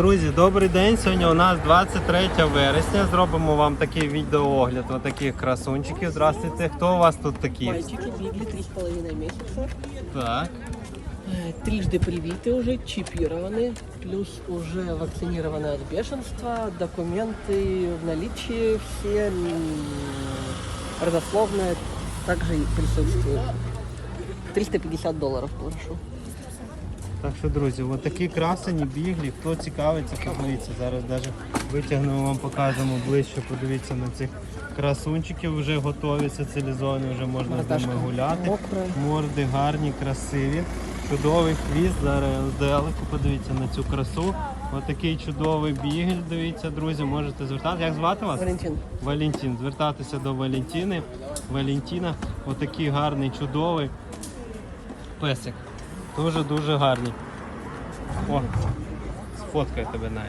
Друзі, добрий день. Сьогодні у нас 23 вересня. Зробимо вам такий відеоогляд отаких красунчиків. Здравствуйте. Хто у вас тут такі? Мальчики бегли три с половиной месяца. Так. Э, Трижды привиты уже, чипированы, плюс уже вакцинированы от бешенства, документы в наличии все, м, родословные также и присутствуют. 350 долларов прошу. Так що, друзі, от такі красені біглі. Хто цікавиться, подивіться. Зараз навіть витягнемо вам, покажемо ближче. Подивіться на цих красунчиків. Вже готові, соціалізовані, вже можна з ними гуляти. мокрая. Морди гарні, красиві. Чудовий хвіст. Зараз здалеку подивіться на цю красу. Отакий чудовий бігель. Дивіться, друзі, можете звертати. Як звати вас? Валентин, Валентин. Звертатися до Валентини. Валентина. Отакий гарний, чудовий песик. Дуже-дуже гарний. О, сфоткаю тебе навіть.